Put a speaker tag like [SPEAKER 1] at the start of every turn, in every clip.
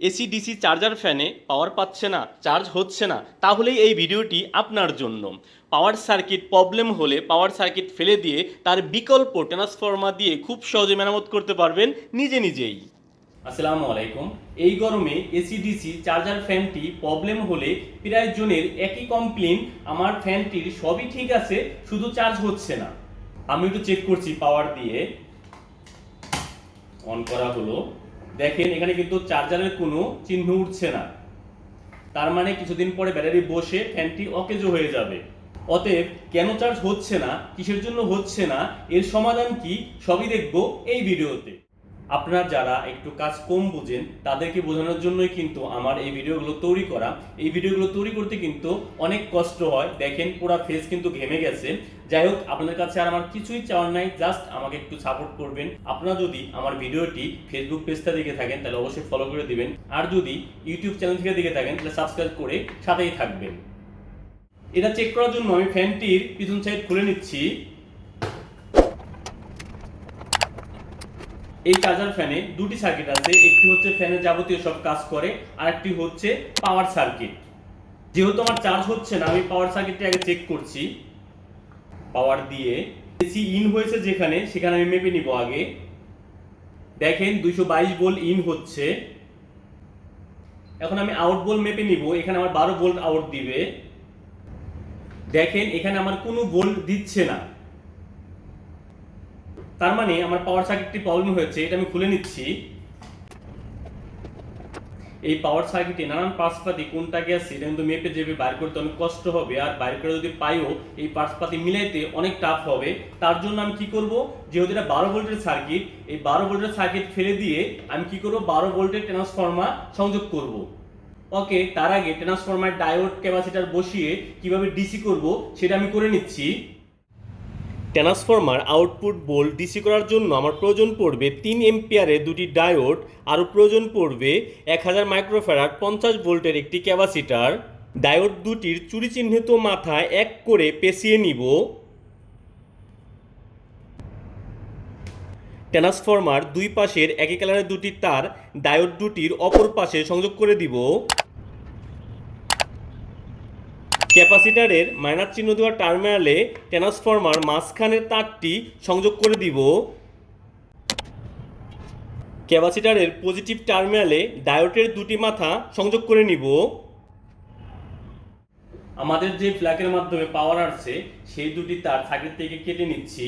[SPEAKER 1] AC, DC charger ফ্যানে power পাচ্ছে না, চার্জ হচ্ছে না, তাহলেই এই ভিডিওটি আপনার জন্য। পাওয়ার সার্কিট প্রবলেম হলে পাওয়ার সার্কিট ফেলে দিয়ে তার বিকল্প ট্রান্সফর্মার দিয়ে খুব সহজে মেরামত করতে পারবেন নিজে নিজেই। আসসালামু আলাইকুম। এই গরমে এসি, ডিসি চার্জার ফ্যানটি প্রবলেম হলে প্রায় জনের একই কমপ্লেন, আমার ফ্যানটির সবই ঠিক আছে, শুধু চার্জ হচ্ছে না। আমি একটু চেক করছি পাওয়ার দিয়ে। অন করা হলো। দেখেন, এখানে কিন্তু চার্জারের কোনো চিহ্ন উঠছে না। তার মানে কিছুদিন পরে ব্যাটারি বসে, ফ্যানটি অকেজো হয়ে যাবে। অতএব, কেন চার্জ হচ্ছে না, কিসের জন্য হচ্ছে না, এর সমাধান কি, সবই দেখব এই ভিডিওতে। আপনারা যারা একটু কাজ কম বুঝেন, তাদেরকে বোঝানোর জন্যই কিন্তু আমার এই ভিডিওগুলো তৈরি করা। এই ভিডিওগুলো তৈরি করতে কিন্তু অনেক কষ্ট হয়। দেখেন পুরো ফেস কিন্তু ঘেমে গেছে। যাই হোক, আপনাদের কাছে আর আমার কিছুই চাওয়ার নাই জাস্ট আমাকে একটু সাপোর্ট করবেন। আপনারা যদি আমার ভিডিওটি ফেসবুক পেজটা দেখে থাকেন, তাহলে অবশ্যই ফলো করে দিবেন। আর যদি ইউটিউব চ্যানেল থেকে দেখে থাকেন, তাহলে সাবস্ক্রাইব করে সাথেই থাকবেন। এটা চেক করার জন্য আমি ফ্যানটির পিছন সাইড খুলে নিচ্ছি। এই চার্জার ফ্যানে দুটি সার্কিট আছে। একটি হচ্ছে ফ্যানের যাবতীয় সব কাজ করে আর একটি হচ্ছে পাওয়ার সার্কিট যেহেতু আমার চার্জ হচ্ছে না, আমি পাওয়ার সার্কিটটি আগে চেক করছি। পাওয়ার দিয়ে এসি ইন হয়েছে যেখানে, সেখানে আমি মেপে নিব আগে। দেখেন, দুইশো বাইশ ভোল্ট ইন হচ্ছে। এখন আমি আউট ভোল্ট মেপে নিব, এখানে আমার বারো ভোল্ট আউট দিবে। দেখেন, এখানে আমার কোনো ভোল্ট দিচ্ছে না। তার মানে আমার পাওয়ার সার্কিটটি প্রবলেম হয়েছে, এটা আমি খুলে নিচ্ছি। এই পাওয়ার সার্কিটে নানান পার্সপাতি কোনটা গেছে এটা কিন্তু মেপে যাবে বাইর করতে অনেক কষ্ট হবে, আর বাইর করে যদি পাইও, এই পার্টসপাতি মিলাইতে অনেক টাফ হবে। তার জন্য আমি কি করব? যেহেতু এটা বারো ভোল্টের সার্কিট এই বারো ভোল্টের সার্কিট ফেলে দিয়ে আমি কি করব? বারো ভোল্টের ট্রান্সফর্মার সংযোগ করব। ওকে, তার আগে ট্রান্সফর্মার ডায়োড ক্যাপাসিটার বসিয়ে কীভাবে ডিসি করব, সেটা আমি করে নিচ্ছি। ট্রান্সফর্মার আউটপুট ভোল্ট ডিসি করার জন্য আমার প্রয়োজন পড়বে তিন এম্পিয়ারের দুটি ডায়োড, আরও প্রয়োজন পড়বে এক হাজার মাইক্রোফ্যারাড পঞ্চাশ ভোল্টের একটি ক্যাপাসিটার। ডায়োড দুটির চুরি চিহ্নিত মাথা এক করে পেঁচিয়ে নিব। ট্রান্সফর্মার দুই পাশের একই কালারের দুটি তার, ডায়োড দুটির অপর পাশে সংযোগ করে দিব। ক্যাপাসিটারের মাইনাস চিহ্ন দেওয়া টার্মিনালে ট্রান্সফর্মার মাঝখানের তারটি সংযোগ করে দিব। ক্যাপাসিটারের পজিটিভ টার্মিনালে ডায়োটের দুটি মাথা সংযোগ করে নিব। আমাদের যে ফ্ল্যাগের মাধ্যমে পাওয়ার আসছে, সেই দুটি তার সার্কিট থেকে কেটে নিচ্ছি।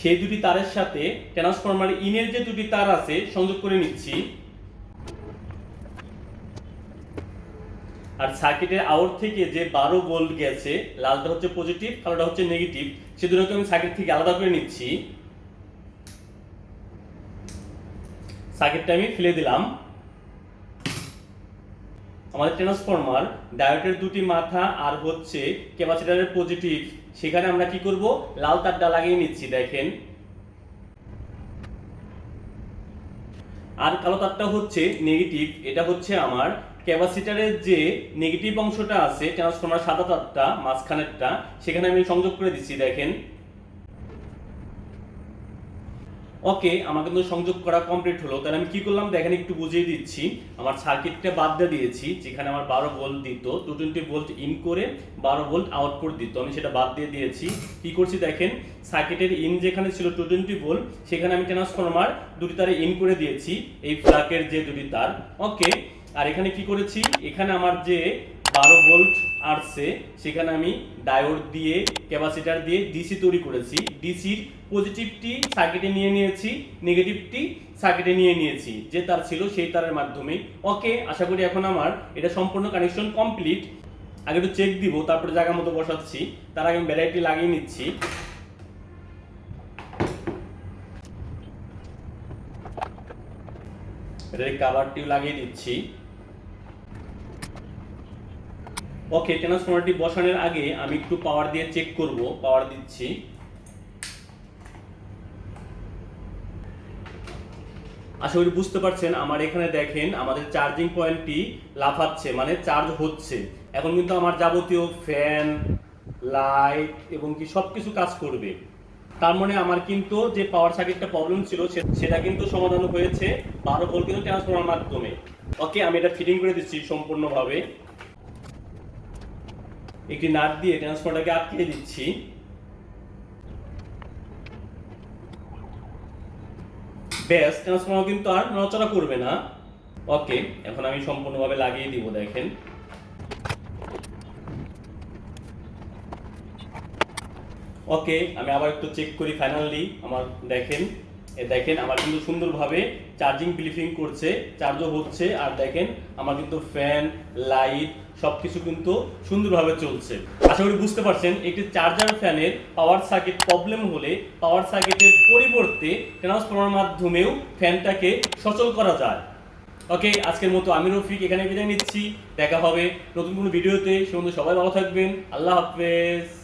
[SPEAKER 1] সেই দুটি তারের সাথে ট্রান্সফরমার ইনের যে দুটি তার আছে, সংযোগ করে নিচ্ছি। আর সার্কিটের আউট থেকে যে বারো ভোল্ট গেছে, লালটা হচ্ছে পজিটিভ কালোটা হচ্ছে নেগেটিভ সে দুটোকে আমি সার্কিট থেকে আলাদা করে নিচ্ছি। সার্কিটটা আমি ফেলে দিলাম। আমাদের ট্রান্সফরমার ডায়োডের দুটি মাথা আর হচ্ছে ক্যাপাসিটারের পজিটিভ সেখানে আমরা কি করব? লাল তারটা লাগিয়ে নিচ্ছি, দেখেন। আর কালো তারটা হচ্ছে নেগেটিভ এটা হচ্ছে আমার ক্যাপাসিটারের যে নেগেটিভ অংশটা আছে ট্রান্সফরমার সাদা তারটা মাঝখানেরটা, সেখানে আমি সংযোগ করে দিচ্ছি, দেখেন। ওকে, আমার কিন্তু সংযোগ করা কমপ্লিট হলো। তাহলে আমি কি করলাম? দেখেন, একটু বুঝিয়ে দিচ্ছি। আমার সার্কিটটা বাদ দিয়ে দিয়েছি, যেখানে আমার বারো ভোল্ট দিত। টু টোয়েন্টি ভোল্ট ইন করে বারো ভোল্ট আউটপুট দিত। আমি সেটা বাদ দিয়ে দিয়েছি। কি করছি, দেখেন? সার্কিটের ইন যেখানে ছিল টু টোয়েন্টি ভোল্ট সেখানে আমি ট্রান্সফরমার দুটি তারে ইন করে দিয়েছি। এই ফ্ল্যাকের যে দুটি তার। ওকে আর এখানে কি করেছি? এখানে আমার যে বারো ভোল্ট আসছে, সেখানে আমি ডায়োড দিয়ে, ক্যাপাসিটার দিয়ে ডিসি তৈরি করেছি। ডিসির পজিটিভটি সার্কিটে নিয়ে নিয়েছি নেগেটিভটি সার্কিটে নিয়ে নিয়েছি। যে তার ছিল, সেই তারের মাধ্যমে। ওকে, আশা করি এখন আমার এটা সম্পূর্ণ কানেকশন কমপ্লিট আগে একটু চেক দিব, তারপরে জায়গা মতো বসাচ্ছি। তার আগে আমি ব্যাটারিটি লাগিয়ে নিচ্ছি। ব্যাটারি কাভারটিও লাগিয়ে দিচ্ছি। ওকে ট্রান্সফর্মারটি বসানোর আগে আমি একটু পাওয়ার দিয়ে চেক করব পাওয়ার দিচ্ছি। আশা করি বুঝতে পারছেন, আমার এখানে দেখেন আমাদের চার্জিং পয়েন্টটি লাফাচ্ছে মানে চার্জ হচ্ছে। এখন কিন্তু আমার যাবতীয় ফ্যান লাইট এবং কি সব কিছু কাজ করবে। তার মানে আমার কিন্তু যে পাওয়ার সার্কিটটা প্রবলেম ছিল সেটা কিন্তু সমাধান হয়েছে বারো ভোল্ট কিন্তু ট্রান্সফর্মার মাধ্যমে। ওকে আমি এটা ফিটিং করে দিচ্ছি সম্পূর্ণভাবে। একটি নাট দিয়ে ট্রান্সফর্মারটাকে আটকে দিচ্ছি। ব্যাস ট্রান্সফর্মার কিন্তু আর নড়াচড়া করবে না। ওকে এখন আমি সম্পূর্ণভাবে লাগিয়ে দিব, দেখেন। ওকে আমি আবার একটু চেক করি ফাইনালি আমার দেখেন, এ দেখেন, আমার কিন্তু সুন্দরভাবে চার্জিং ব্লিফিং করছে চার্জও হচ্ছে, আর দেখেন আমার কিন্তু ফ্যান লাইট সবকিছু কিন্তু সুন্দরভাবে চলছে। আশা করি বুঝতে পারছেন, একটি চার্জার ফ্যানের পাওয়ার সার্কিট প্রবলেম হলে পাওয়ার সার্কিটের পরিবর্তে ট্রান্সফর্মার মাধ্যমেও ফ্যানটাকে সচল করা যায়। ওকে আজকের মতো আমি রফিক, এখানে বিদায় নিচ্ছি, দেখা হবে নতুন কোনো ভিডিওতে সে সবাই ভালো থাকবেন, আল্লাহ হাফেজ।